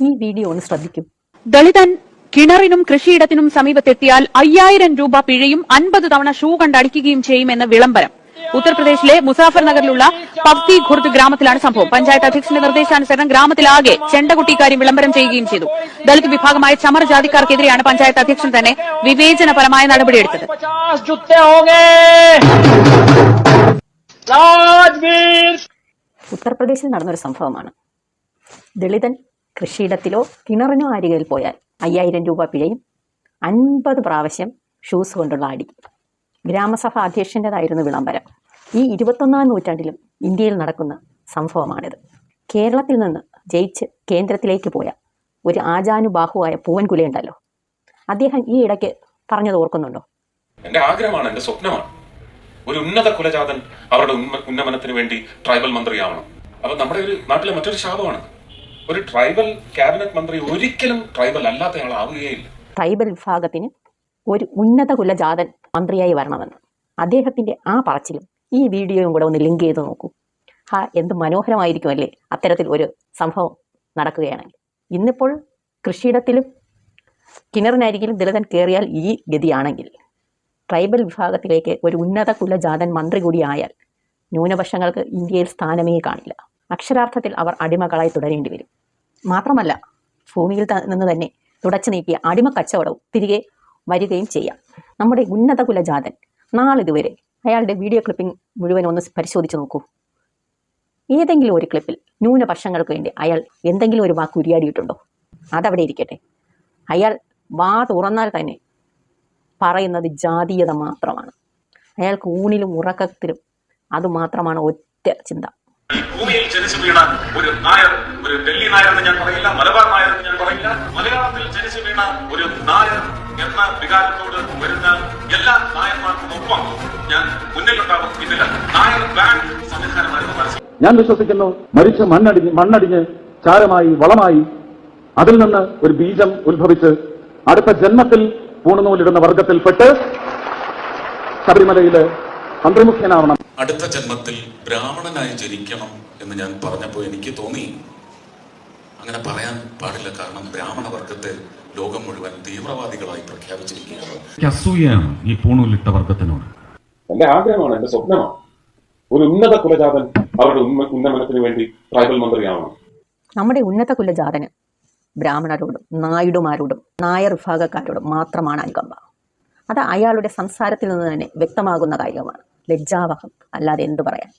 ഈ വീഡിയോ ഒന്ന് ശ്രദ്ധിക്കും. ദളിതൻ കിണറിനും കൃഷിയിടത്തിനും സമീപത്തെത്തിയാൽ അയ്യായിരം രൂപ പിഴയും അൻപത് തവണ ഷൂ കണ്ടടിക്കുകയും ചെയ്യുമെന്ന വിളംബരം. ഉത്തർപ്രദേശിലെ മുസാഫർ നഗറിലുള്ള പവ്തി ഖുർദ് ഗ്രാമത്തിലാണ് സംഭവം. പഞ്ചായത്ത് അധ്യക്ഷന്റെ നിർദ്ദേശാനുസരണം ഗ്രാമത്തിലാകെ ചെണ്ടകുട്ടിക്കാര്യം വിളംബരം ചെയ്യുകയും ചെയ്തു. ദളിത് വിഭാഗമായ ചമർ ജാതിക്കാർക്കെതിരെയാണ് പഞ്ചായത്ത് അധ്യക്ഷൻ തന്നെ വിവേചനപരമായ നടപടിയെടുത്തത് ഉത്തർപ്രദേശിൽ നടന്നൊരു സംഭവമാണ്. ദളിതൻ കൃഷിയിടത്തിലോ കിണറിനോ അരികിൽ പോയാൽ അയ്യായിരം രൂപ പിഴയും. അൻപത് പ്രാവശ്യം ഷൂസ് കൊണ്ടുള്ള അടി. ഗ്രാമസഭ അധ്യക്ഷന്റെതായിരുന്നു വിളംബരം. ഈ ഇരുപത്തൊന്നാം നൂറ്റാണ്ടിലും ഇന്ത്യയിൽ നടക്കുന്ന സംഭവമാണിത്. കേരളത്തിൽ നിന്ന് ജയിച്ച് കേന്ദ്രത്തിലേക്ക് പോയ ഒരു ആചാനുബാഹുവായ പൂവൻകുലയുണ്ടല്ലോ. അദ്ദേഹം ഈ ഇടയ്ക്ക് പറഞ്ഞത് ഓർക്കുന്നുണ്ടോ? എന്റെ ആഗ്രഹമാണ് എന്റെ സ്വപ്നമാണ്. ഒരു ഉന്നത കുലജാതൻ അവരുടെ ഉന്നമനത്തിന് വേണ്ടി ട്രൈബൽ മന്ത്രിയാവണം. അപ്പൊ നമ്മുടെ ഒരു നാട്ടിലെ മറ്റൊരു ശാപമാണ്. ഒരു ട്രൈബൽ ക്യാബിനറ്റ് മന്ത്രി ഒരിക്കലും ട്രൈബൽ അല്ലാത്തയാളാവുകയില്ല ട്രൈബൽ വിഭാഗത്തിന് ഒരു ഉന്നത കുലജാതൻ മന്ത്രിയായി വരണമെന്ന്. അദ്ദേഹത്തിന്റെ ആ പറച്ചിലും ഈ വീഡിയോയും കൂടെ ഒന്ന് ലിങ്ക് ചെയ്ത് നോക്കൂ. ഹാ എന്ത് മനോഹരമായിരിക്കും അല്ലേ അത്തരത്തിൽ ഒരു സംഭവം നടക്കുകയാണെങ്കിൽ. ഇന്നിപ്പോൾ കൃഷിയിടത്തിലും കിണറിനരികിലും ദളിതൻ കയറിയാൽ ഈ ഗതിയാണെങ്കിൽ ട്രൈബൽ വിഭാഗത്തിലേക്ക് ഒരു ഉന്നത കുലജാതൻ മന്ത്രി കൂടിയായാൽ ന്യൂനപക്ഷങ്ങൾക്ക് ഇന്ത്യയിൽ സ്ഥാനമേ കാണില്ല. അക്ഷരാർത്ഥത്തിൽ അവർ അടിമകളായി തുടരേണ്ടി വരും. മാത്രമല്ല ഭൂമിയിൽ നിന്ന് തന്നെ തുടച്ചു നീക്കിയ അടിമ കച്ചവടവും തിരികെ വരികയും ചെയ്യാം. നമ്മുടെ ഉന്നത കുലജാതൻ നാളിതുവരെ അയാളുടെ വീഡിയോ ക്ലിപ്പിംഗ് മുഴുവൻ ഒന്ന് പരിശോധിച്ച് നോക്കൂ. ഏതെങ്കിലും ഒരു ക്ലിപ്പിൽ ന്യൂനപക്ഷങ്ങൾക്ക് വേണ്ടി അയാൾ എന്തെങ്കിലും ഒരു വാക്ക് ഉരിയാടിയിട്ടുണ്ടോ? അതവിടെ ഇരിക്കട്ടെ. അയാൾ വാ തുറന്നാൽ തന്നെ പറയുന്നത് ജാതീയത മാത്രമാണ്. അയാൾക്ക് ഊണിലും ഉറക്കത്തിലും അതുമാത്രമാണ് ഒറ്റ ചിന്ത. ഭൂമിയിൽ ജനിച്ചു വീണ ഒരു നായർ ഒരു ഡൽഹി നായർ എന്ന് ഞാൻ പറയില്ല മലബാർ നായർ എന്ന് ഞാൻ പറയില്ല. മലയാളത്തിൽ ജനിച്ചു വീണ ഒരു നായർ എന്ന വികാരത്തോട് വരുന്ന എല്ലാ നായന്മാർക്കും ഒപ്പം ഞാൻ മുന്നിലുണ്ടാവും ഇതില്ല നായർ ബാങ്ക് സംവിധാനമായിരുന്നു ഞാൻ വിശ്വസിക്കുന്നു മരിച്ച മണ്ണടിഞ്ഞ് മണ്ണടിഞ്ഞ് ചാരമായി വളമായി അതിൽ നിന്ന് ഒരു ബീജം ഉത്ഭവിച്ച് അടുത്ത ജന്മത്തിൽ പൂണുനൂലിടുന്ന വർഗത്തിൽപ്പെട്ട് ശബരിമലയിൽ മന്ത്രിമുഖ്യനാവണം അടുത്ത ജന്മത്തിൽ ബ്രാഹ്മണനായി ജനിക്കണം എന്ന് ഞാൻ പറഞ്ഞപ്പോൾ എനിക്ക് തോന്നി. അങ്ങനെ പറയാൻ പാടില്ല കാരണം ബ്രാഹ്മണ വർഗത്തെ ലോകം മുഴുവൻ തീവ്രവാദികളായി പ്രഖ്യാപിച്ചിരിക്കുകയാണ്. എനിക്ക് അസൂയയാണ് ഈ പൂണൂലിട്ട വർഗത്തിനോട്. എന്റെ ആഗ്രഹമാണ് എന്റെ സ്വപ്നമാണ്. ഒരു ഉന്നത കുലജാതൻ അവരുടെ ഉന്നമനത്തിന് വേണ്ടി ട്രൈബൽ മന്ത്രിയാവണം നമ്മുടെ ഉന്നത കുലജാതന് ബ്രാഹ്മണരോടും നായിഡുമാരോടും നായർ വിഭാഗക്കാരോടും മാത്രമാണ് അനുകമ്പ. അത് അയാളുടെ സംസാരത്തിൽ നിന്ന് തന്നെ വ്യക്തമാകുന്ന കാര്യമാണ്. ലജ്ജാവഹം. അല്ലാതെ എന്തു പറയാൻ